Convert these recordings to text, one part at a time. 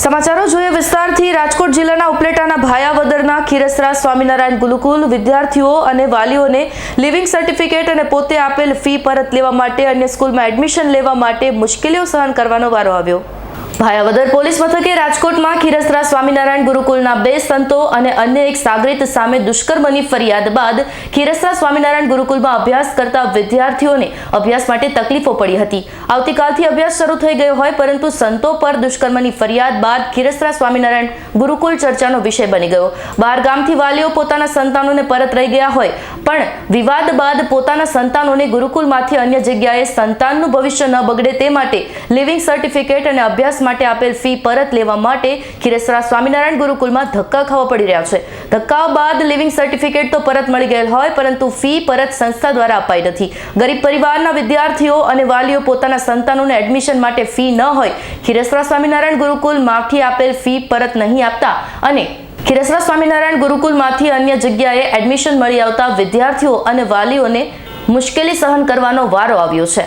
સમાચારો જોઈએ વિસ્તારથી રાજકોટ જિલ્લાના ઉપલેટાના ભાયાવદરના ખીરસરા સ્વામિનારાયણ ગુરુકુલ, વિદ્યાર્થીઓ અને વાલીઓને લિવિંગ સર્ટિફિકેટ અને પોતે આપેલ ફી પરત લેવા માટે અન્ય સ્કૂલમાં એડમિશન લેવા માટે મુશ્કેલીઓ સહન કરવાનો વારો આવ્યો. ભાયાવદર પોલીસ મથકે રાજકોટમાં ખીરસરા સ્વામિનારાયણ ગુરુકુલના બે સંતો અને અન્ય એક સાગરીત સામે દુષ્કર્મની ફરિયાદ બાદ ખીરસરા સ્વામિનારાયણ ગુરુકુલમાં અભ્યાસ કરતા વિદ્યાર્થીઓને અભ્યાસ માટે તકલીફો પડી હતી. આવતીકાલથી અભ્યાસ શરૂ થઈ ગયો હોય પરંતુ સંતો પર દુષ્કર્મની ફરિયાદ બાદ ખીરસરા સ્વામિનારાયણ ગુરુકુલ ચર્ચાનો વિષય બની ગયો. બાર ગામથી વાલીઓ પોતાના સંતાનોને પરત રહી ગયા હોય, પણ વિવાદ બાદ પોતાના સંતાનોને ગુરુકુલમાંથી અન્ય જગ્યાએ સંતાનનું ભવિષ્ય ન બગડે તે માટે લિવિંગ સર્ટિફિકેટ અને અભ્યાસ માટે આપેલ ફી પરત લેવા માટે ખીરેસરા સ્વામિનારાયણ ગુરુકુલમાં ધક્કા ખાવા પડી રહ્યા છે. ધક્કા બાદ લિવિંગ સર્ટિફિકેટ તો પરત મળી ગયેલ હોય, પરંતુ ફી પરત સંસ્થા દ્વારા અપાઈ નથી. ગરીબ પરિવારના વિદ્યાર્થીઓ અને વાલીઓ પોતાના સંતાનોને એડમિશન માટે ફી ન હોય, ખીરેસરા સ્વામિનારાયણ ગુરુકુલમાંથી આપેલ ફી પરત નહીં આપતા અને ખીરસરા સ્વામિનારાયણ ગુરુકુલમાંથી અન્ય જગ્યાએ એડમિશન મળી આવતા વિદ્યાર્થીઓ અને વાલીઓને મુશ્કેલી સહન કરવાનો વારો આવ્યો છે.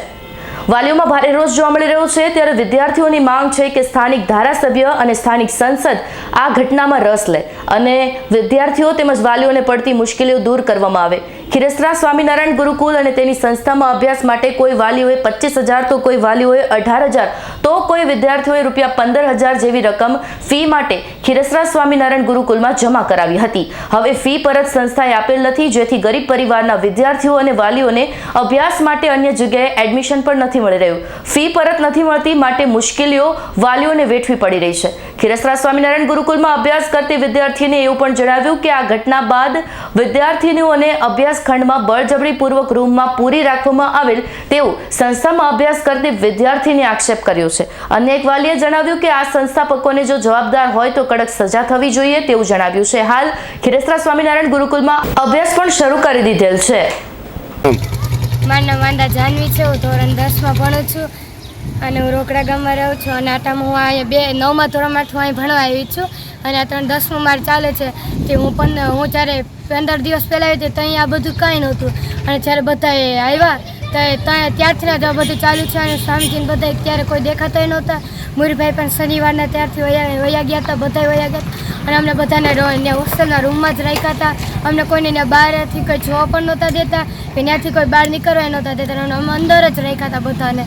વાલીઓમાં ભારે રોષ જોવા મળી રહ્યો છે ત્યારે વિદ્યાર્થીઓની માંગ છે કે સ્થાનિક ધારાસભ્ય અને સ્થાનિક સંસદ આ ઘટનામાં રસ લે અને વિદ્યાર્થીઓ તેમજ વાલીઓને પડતી મુશ્કેલીઓ દૂર કરવામાં આવે. ખીરસરા સ્વામિનારાયણ ગુરુકુલ અને તેની સંસ્થામાં અભ્યાસ માટે કોઈ વાલીઓએ પચીસ હજાર, તો કોઈ વાલીઓએ અઢાર હજાર, તો કોઈ વિદ્યાર્થીઓએ રૂપિયા પંદર હજાર જેવી રકમ ફી માટે ખીરસરા સ્વામિનારાયણ ગુરુકુલમાં જમા કરાવી હતી. હવે ફી પરત સંસ્થાએ આપેલ નથી, જેથી ગરીબ પરિવારના વિદ્યાર્થીઓ અને વાલીઓને અભ્યાસ માટે અન્ય જગ્યાએ એડમિશન પણ નથી મળી રહ્યું. ફી પરત નથી મળતી, માટે મુશ્કેલીઓ વાલીઓને વેઠવી પડી રહી છે. ખીરસરા સ્વામિનારાયણ ગુરુકુલમાં અભ્યાસ કરતી વિદ્યાર્થીને એવું પણ જણાવ્યું કે આ ઘટના બાદ વિદ્યાર્થીનીઓને અભ્યાસ ખંડમાં બળજબરીપૂર્વક રૂમમાં પૂરી રાખવામાં આવેલ તેવું સંસ્થામાં અભ્યાસ કરતી વિદ્યાર્થીને આક્ષેપ કર્યો છે. અન્ય એક વાલીએ જણાવ્યું કે આ સંસ્થાપકોને જો જવાબદાર હોય તો કડક સજા થવી જોઈએ તેવું જણાવ્યું છે. હાલ ખીરસરા સ્વામિનારાયણ ગુરુકુલમાં અભ્યાસ પણ શરૂ કરી દીધેલ છે. મારું નામ જાનવી છે. હું ધોરણ દસમાં ભણું છું. અને હું રોકડા ગામમાં રહું છું અને આટામાં હું અહીંયા બે, નવમા ધોરણમાં હું અહીં ભણવા આવી છું અને આ ત્રણ દસમું મારે ચાલે છે તે હું પણ, હું જ્યારે પંદર દિવસ પહેલાં આવી હતી ત્યાં આ બધું કાંઈ નહોતું. અને જ્યારે બધાએ આવ્યા ત્યાં ત્યાં ત્યારથી આ બધું ચાલુ છે અને સ્વામીજીને બધા ત્યારે કોઈ દેખાતાય નહોતા. મુરીભાઈ પણ શનિવારના ત્યારથી વયા ગયા હતા બધા વયા ગયા અને અમને બધાને હોસ્ટેલના રૂમમાં જ રાખ્યા હતા. અમને કોઈને બહારથી કોઈ જોવા પણ નહોતા દેતા કે ત્યાંથી કોઈ બહાર નીકળવા નહોતા દેતા. અને અમે અંદર જ રાખ્યા હતા બધાને.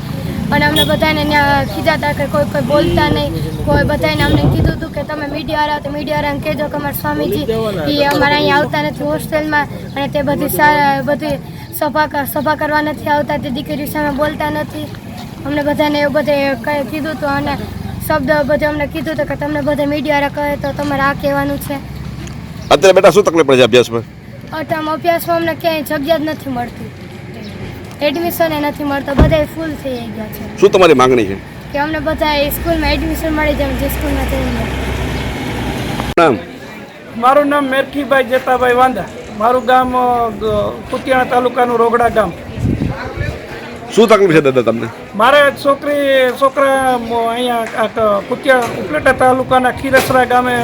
અને અમને બધાને ત્યાં ખીજાતા કે કોઈ કોઈ બોલતા નહીં. કોઈ બધાને અમને કીધું હતું કે તમે મીડિયા તો મીડિયાવાળાને કહેજો કે અમારા સ્વામીજી એ અમારા અહીંયા આવતા નથી હોસ્ટેલમાં અને તે બધી સારા બધી સભા સભા કરવા નથી આવતા તે દીકરી સામે બોલતા નથી. અમને બધાને એવું બધે કંઈ કીધું હતું અને શબ્દ બધે અમને કીધું હતું કે તમને બધે મીડિયાવાળા કહે તો તમારે આ કહેવાનું છે. અત્યારે બેટા શું તકલીફ પડે છે અભ્યાસમાં? અટામ અભ્યાસમાં અમને ક્યાંય જગ્યા જ નથી મળતી. એડમિશન નથી મળતા બધા ફૂલ થઈ ગયા છે. શું તમારી માંગણી છે? કે અમને બધા સ્કૂલમાં એડમિશન મળી જાય જે સ્કૂલમાં જઈએ નામ? મારું નામ મેરખીભાઈ જેતાભાઈ વાંદા. મારું ગામ કુતિયાણા તાલુકાનું રોગડા ગામ. શું તકલીફ છે દાદા તમને? મારે છોકરી છોકરા અહીંયા કુતિયા ઉપલેટા તાલુકાના ખીરસરા ગામે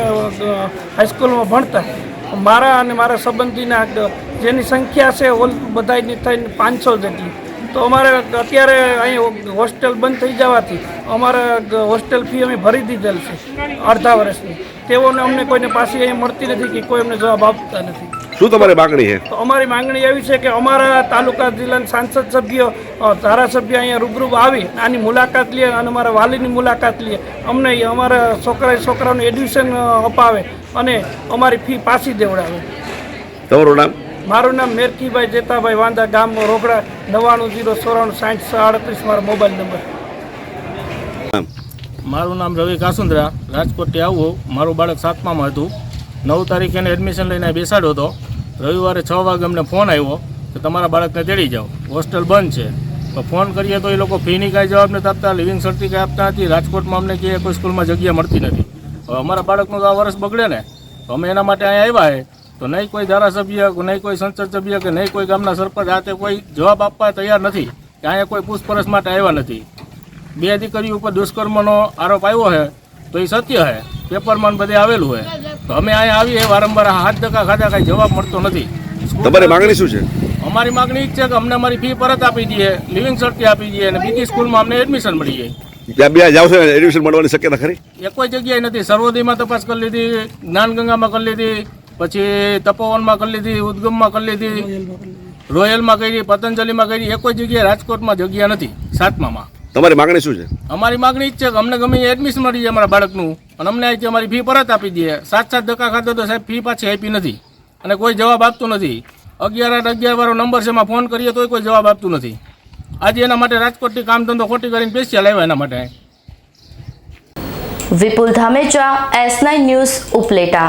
હાઈસ્કૂલમાં ભણતા. મારા અને મારા સંબંધીના જેની સંખ્યા છે ઓલ બધાની થઈને પાંચસો જેટલી. તો અમારે અત્યારે અહીં હોસ્ટેલ બંધ થઈ જવાથી અમારે હોસ્ટેલ ફી અમે ભરી દીધેલ છે અડધા વર્ષની. તેઓને અમને કોઈને પાછી અહીં મળતી નથી કે કોઈ અમને જવાબ આપતા નથી. શું તમારી માંગણી છે? તો અમારી માંગણી એવી છે કે અમારા તાલુકા જિલ્લાના સાંસદ સભ્ય ધારાસભ્ય અહીંયા રૂબરૂ આવી આની મુલાકાત લે અને અમારા વાલીની મુલાકાત લે. અમને અમારા છોકરા છોકરાનું એડમિશન અપાવે અને અમારી ફી પાછી દેવડાવે. તમારું નામ? મારું નામ મેરકીભાઈ જેતાભાઈ વાંદા ગામમાં રોકડા, નવ્વાણું જીરો ચોરાણું સાઠ આડત્રીસ, મારો મોબાઈલ નંબર. મારું નામ રવિ કાસુંદ્રા રાજકોટથી આવું મારું બાળક સાતમામાં હતું. નવ તારીખે એને એડમિશન લઈને બેસાડ્યો હતો. રવિવારે છ વાગે અમને ફોન આવ્યો કે તમારા બાળકને તેડી જાઓ. હોસ્ટેલ બંધ છે. તો ફોન કરીએ તો એ લોકો ફીની કાંઈ જવાબ નથી આપતા. લિવિંગ સર્ટિફિકેટ આપતા નથી. રાજકોટમાં અમને કે કોઈ સ્કૂલમાં જગ્યા મળતી નથી. હવે અમારા બાળકનું તો આ વર્ષ બગડે ને. તો અમે એના માટે અહીંયા આવ્યા તો નહીં કોઈ ધારાસભ્ય નહીં કોઈ સંસદ સભ્ય કે નહીં કોઈ ગામના સરપંચ હાથે કોઈ જવાબ આપવા તૈયાર નથી કે અહીંયા કોઈ પૂછપરછ માટે આવ્યા નથી. બે દીકરીઓ ઉપર દુષ્કર્મનો આરોપ આવ્યો છે તો એ સત્ય છે. પેપરમાં બધે આવેલું હોય તો અમે અહીંયા આવીએ વારંવાર હાથ ધક્કા ખાધા કાંઈ જવાબ મળતો નથી. તમારી માંગણી શું છે? અમારી માંગણી છે કે અમને અમારી ફી પરત આપી દઈએ લિવિંગ સર્ટી આપી દઈએ અને બીજી સ્કૂલમાં અમને એડમિશન મળી જાય. ત્યાં બે જાવ એડમિશન મળવાની શક્યતા ખરી? એ કોઈ જગ્યાએ નથી. સર્વોદયમાં તપાસ કરી લીધી જ્ઞાનગંગામાં કરી લીધી પછી તપોવનમાં કરી લીધી ઉદગમમાં કરી લીધી રોયલમાં કરી પતંજલિમાં કરી. એક કોઈ જગ્યાએ રાજકોટમાં જગ્યા નથી સાતમામાં. તમારી માંગણી શું છે? અમારી માગણી જ છે કે અમને ગમે એડમિશન મળી જાય અમારા બાળકનું. અને અમને અહીંથી અમારી ફી પરત આપી દે સાત સાત ધક્કા ખાતો તો સાહેબ ફી પાછી આપી નથી. અને કોઈ જવાબ આપતું નથી. અગિયાર આઠ અગિયાર વાળો નંબર છે એમાં ફોન કરીએ તોય કોઈ જવાબ આપતું નથી. આજે એના માટે રાજકોટથી કામ ધંધો ખોટી કરીને પેશિયા લાવ્યા એના માટે. Vipul Dhamecha S nine news Upleta.